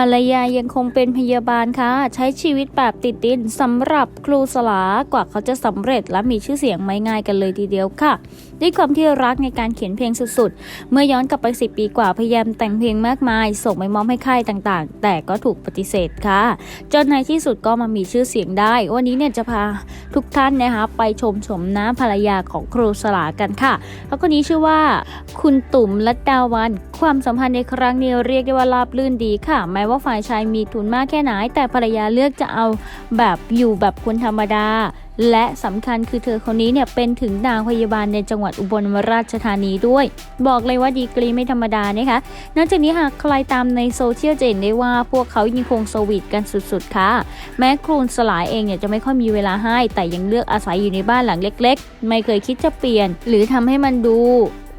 ภรรยายังคงเป็นพยาบาลค่ะ ใช้ชีวิตแบบติดดินสำหรับครูสลากว่าเขาจะสำเร็จและมีชื่อเสียงไม่ง่ายกันเลยทีเดียวค่ะ ด้วยความที่รักในการเขียนเพลงสุดๆ เมื่อย้อนกลับไป 10 ปีกว่าพยายามแต่งเพลงมากมาย ส่งไปมอบให้ค่ายต่างๆ แต่ก็ถูกปฏิเสธค่ะ จนในที่สุดก็มามีชื่อเสียงได้ วันนี้เนี่ยจะพาทุกท่านนะคะไปชมชมหน้าภรรยาของครูสลากันค่ะแล้วคนนี้ชื่อว่า คุณตุ่มลัดดาวันความสัมพันธ์ในครั้งนี้เรียกได้ว่าราบลื่นดีค่ะ แม้ว่าฝ่ายชายมีทุนมากแค่ไหน แต่ภรรยาเลือกจะเอาแบบอยู่แบบคนธรรมดา และสำคัญคือเธอคนนี้เนี่ยเป็นถึงนางพยาบาลในจังหวัดอุบลราชธานีด้วย บอกเลยว่าดีกรีไม่ธรรมดานะคะนอกจากนี้หากใครตามในโซเชียลจะเห็นได้ว่าพวกเขายังคงสวีทกันสุดๆค่ะ แม้ครูนสลายเองเนี่ยจะไม่ค่อยมีเวลาให้ แต่ยังเลือกอาศัยอยู่ในบ้านหลังเล็ก ๆ ไม่เคยคิดจะเปลี่ยน หรือทำให้มันดู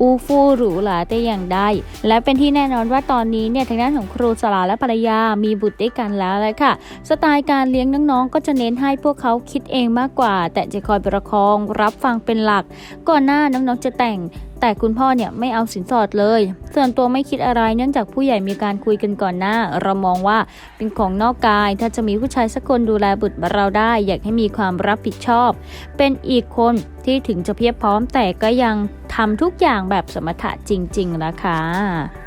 อูฟู่หรูหราแต่อย่างใด และเป็นที่แน่นอนว่าตอนนี้เนี่ยทางด้านของครูสลาและภรรยามีบุตรด้วยกันแล้วเลยค่ะ สไตล์การเลี้ยงน้องๆ ก็จะเน้นให้พวกเขาคิดเองมากกว่า แต่จะคอยประคองรับฟังเป็นหลัก ก่อนหน้าน้องๆจะแต่งแต่คุณพ่อเนี่ยไม่เอาสินสอดเลย ส่วนตัวไม่คิดอะไรเนื่องจากผู้ใหญ่มีการคุยกันก่อนหน้า เรามองว่าเป็นของนอกกาย ถ้าจะมีผู้ชายสักคนดูแลบุตรเราได้ อยากให้มีความรับผิดชอบ เป็นอีกคนที่ถึงจะเพียบพร้อมแต่ก็ยังทำทุกอย่างแบบสมถะจริง ๆ นะคะ